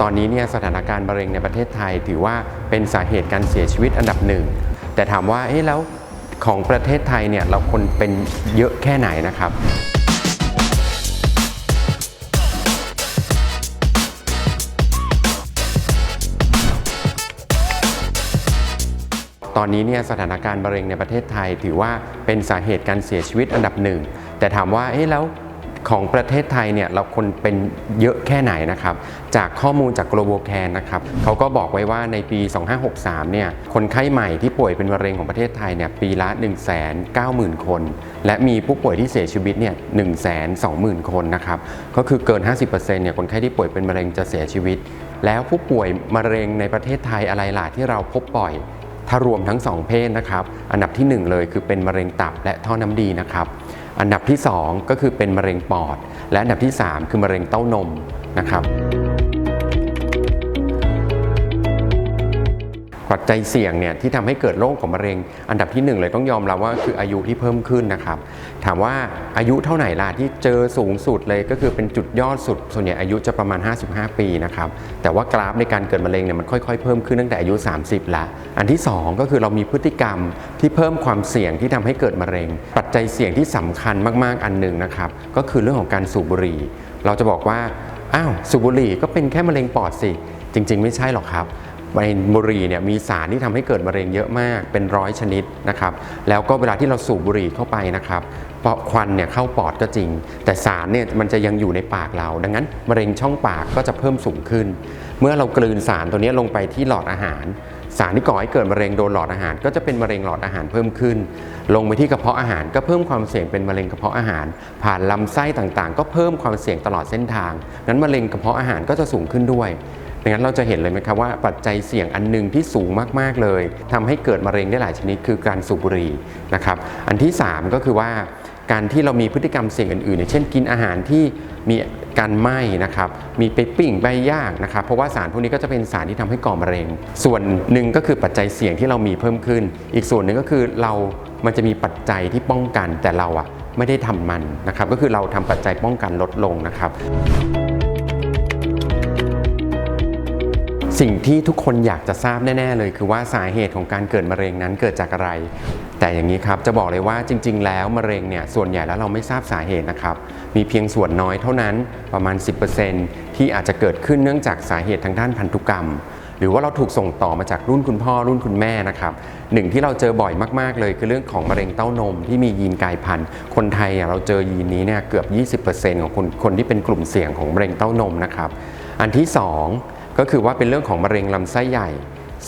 ตอนนี้เนี่ยสถานการณ์มะเร็งในประเทศไทย ถือว่าเป็นสาเหตุการเสียชีวิตอันดับหนึ่ง แต่ถามว่าเอ๊ะแล้วของประเทศไทยเนี่ยเราคนเป็นเยอะแค่ไหนนะครับตอนนี้เนี่ยสถานการณ์มะเร็งในประเทศไทย ถือว่าเป็นสาเหตุการเสียชีวิตอันดับหนึ่ง แต่ถามว่าเอ๊ะแล้ว ของประเทศไทยเนี่ยเราคนเป็นเยอะแค่ไหนนะครับ จากข้อมูลจาก global care นะครับเขาก็บอกไว้ว่าในปี 2563 เนี่ยคนไข้ใหม่ที่ป่วยเป็นมะเร็งของประเทศไทยเนี่ยปีละ 190,000 คน และมีผู้ป่วยที่เสียชีวิตเนี่ย120,000 คนนะครับก็คือเกิน 50%เนี่ยคนไข้ที่ป่วยเป็นมะเร็งจะเสียชีวิต แล้วผู้ป่วยมะเร็งในประเทศไทยอะไรล่ะที่เราพบบ่อยถ้ารวมทั้ง 2 เพศนะครับ อันดับทีหนึ่1 เลยคือเป็นมะเร็งตับและท่อน้ำดีนะครับ อันดับที่ 2 ก็คือเป็นมะเร็งปอด และอันดับที่ 3 คือมะเร็งเต้านมนะครับ ปัจจัยเสี่ยงเนี่ยที่ทำให้เกิดโรคของมะเร็ง อันดับที่หนึ่งเลยต้องยอมรับว่าคืออายุที่เพิ่มขึ้นนะครับ ถามว่าอายุเท่าไหร่ล่ะที่เจอสูงสุดเลยก็คือเป็นจุดยอดสุด ส่วนใหญ่อายุจะประมาณ 55 ปีนะครับ แต่ว่ากราฟในการเกิดมะเร็งเนี่ยมันค่อยๆ เพิ่มขึ้นตั้งแต่อายุ 30 ละ อันที่ 2 ก็คือเรามีพฤติกรรมที่เพิ่มความเสี่ยงที่ทำให้เกิดมะเร็ง ปัจจัยเสี่ยงที่สำคัญมากๆอันหนึ่งนะครับก็คือเรื่องของการสูบบุหรี่ เราจะบอกว่าอ้าวสูบบุหรี่ก็เป็นแค่มะเร็งปอดสิจริง ๆ ไม่ใช่หรอกครับ ในบุหรี่เนี่ยมีสารที่ทำให้เกิดมะเร็งเยอะมากเป็นร้อยชนิดนะครับแล้วก็เวลาที่เราสูบบุหรี่เข้าไปนะครับเพราะควันเนี่ยเข้าปอดก็จริง แต่สารเนี่ยมันจะยังอยู่ในปากเรา ดังนั้นมะเร็งช่องปากก็จะเพิ่มสูงขึ้น เมื่อเรากลืนสารตัวนี้ลงไปที่หลอดอาหาร สารที่ก่อให้เกิดมะเร็งโดนหลอดอาหาร ก็จะเป็นมะเร็งหลอดอาหารเพิ่มขึ้น ลงไปที่กระเพาะอาหารก็เพิ่มความเสี่ยงเป็นมะเร็งกระเพาะอาหาร ผ่านลำไส้ต่างๆ ก็เพิ่มความเสี่ยงตลอดเส้นทางนั้นมะเร็งกระเพาะอาหารก็จะสูงขึ้นด้วย ดังนั้นเราจะเห็นเลยไหมครับว่าปัจจัยเสี่ยงอันหนึ่งที่สูงมากๆเลยทำให้เกิดมะเร็งได้หลายชนิดคือการสูบบุหรี่นะครับอันที่ 3 ก็คือว่าการที่เรามีพฤติกรรมเสี่ยงอื่นๆอย่างเช่นกินอาหารที่มีการไหม้นะครับ มีไปปิ้งใบย่างนะครับ เพราะว่าสารพวกนี้ก็จะเป็นสารที่ทำให้ก่อมะเร็ง ส่วนหนึ่งก็คือปัจจัยเสี่ยงที่เรามีเพิ่มขึ้น อีกส่วนหนึ่งก็คือเรา มันจะมีปัจจัยที่ป้องกันแต่เราอะไม่ได้ทำมันนะครับ ก็คือเราทำปัจจัยป้องกันลดลงนะครับ สิ่งที่ทุกคนอยากจะทราบแน่ ๆ เลย คือว่าสาเหตุของการเกิดมะเร็งนั้นเกิดจากอะไร แต่อย่างนี้ครับจะบอกเลยว่าจริง ๆ แล้วมะเร็งเนี่ยส่วนใหญ่แล้วเราไม่ทราบสาเหตุนะครับมีเพียงส่วนน้อยเท่านั้นประมาณ 10%ที่อาจจะเกิดขึ้นเนื่องจากสาเหตุทางด้านพันธุกรรม หรือว่าเราถูกส่งต่อมาจากรุ่นคุณพ่อรุ่นคุณแม่นะครับหนึ่งที่เราเจอบ่อยมากๆเลย คือเรื่องของมะเร็งเต้านมที่มียีนกลายพันธุ์ คนไทยเราเจอยีนนี้เนี่ยเกือบ 20%ของคนคนที่เป็นกลุ่มเสี่ยงของมะเร็งเต้านมนะครับอันที่สอง ก็คือว่าเป็นเรื่องของมะเร็งลำไส้ใหญ่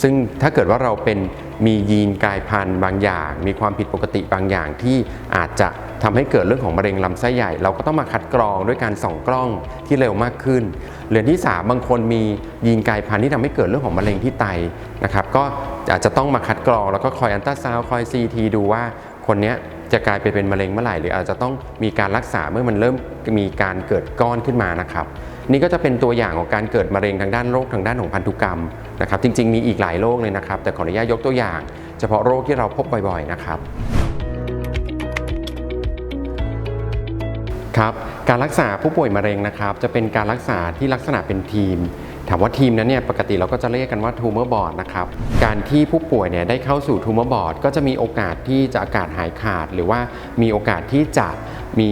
ซึ่งถ้าเกิดว่าเราเป็นมียีนกลายพันธุ์บางอย่าง มีความผิดปกติบางอย่างที่อาจจะทำให้เกิดเรื่องของมะเร็งลำไส้ใหญ่ เราก็ต้องมาคัดกรองด้วยการส่องกล้องที่เร็วมากขึ้นเรือนที่ 3 บางคนมียีนกลายพันธุ์ที่ทำให้เกิดเรื่องของมะเร็งที่ไตนะครับ ก็อาจจะต้องมาคัดกรองแล้วก็คอยอันตราซาวคอยซีทีดูว่าคนเนี้ย จะกลายไปเป็นมะเร็งเมื่อไหร่หรืออาจจะต้องมีการรักษาเมื่อมันเริ่มมีการเกิดก้อนขึ้นมานะครับนี่ก็จะเป็นตัวอย่างของการเกิดมะเร็งทางด้านโรคทางด้านของพันธุกรรมนะครับจริง ๆ มีอีกหลายโรคเลยนะครับ แต่ขออนุญาตยกตัวอย่าง เฉพาะโรคที่เราพบบ่อยๆนะครับครับการรักษาผู้ป่วยมะเร็งนะครับ จะเป็นการรักษาที่ลักษณะเป็นทีม ถามว่าทีมนั้นเนี่ยปกติเราก็จะเรียกกันว่าทูมเมอร์บอร์ดนะครับ การที่ผู้ป่วยเนี่ยได้เข้าสู่ทูมเมอร์บอร์ดก็จะมีโอกาสที่จะอากาศหายขาด หรือว่ามีโอกาสที่จะมี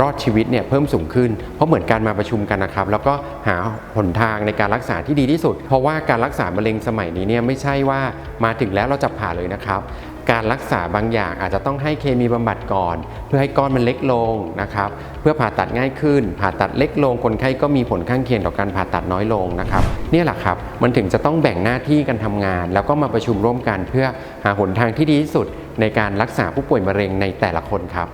รอดชีวิตเนี่ยเพิ่มสูงขึ้น เพราะเหมือนการมาประชุมกันนะครับ แล้วก็หาหนทางในการรักษาที่ดีที่สุด เพราะว่าการรักษามะเร็งสมัยนี้เนี่ยไม่ใช่ว่ามาถึงแล้วเราจะผ่าเลยนะครับ การรักษาบางอย่างอาจจะต้องให้เคมีบำบัดก่อน เพื่อให้ก้อนมันเล็กลงนะครับเพื่อผ่าตัดง่ายขึ้น ผ่าตัดเล็กลงคนไข้ก็มีผลข้างเคียงต่อการผ่าตัดน้อยลงนะครับนี่แหละครับมันถึงจะต้องแบ่งหน้าที่กันทำงาน แล้วก็มาประชุมร่วมกันเพื่อหาหนทางที่ดีที่สุดในการรักษาผู้ป่วยมะเร็งในแต่ละคนครับ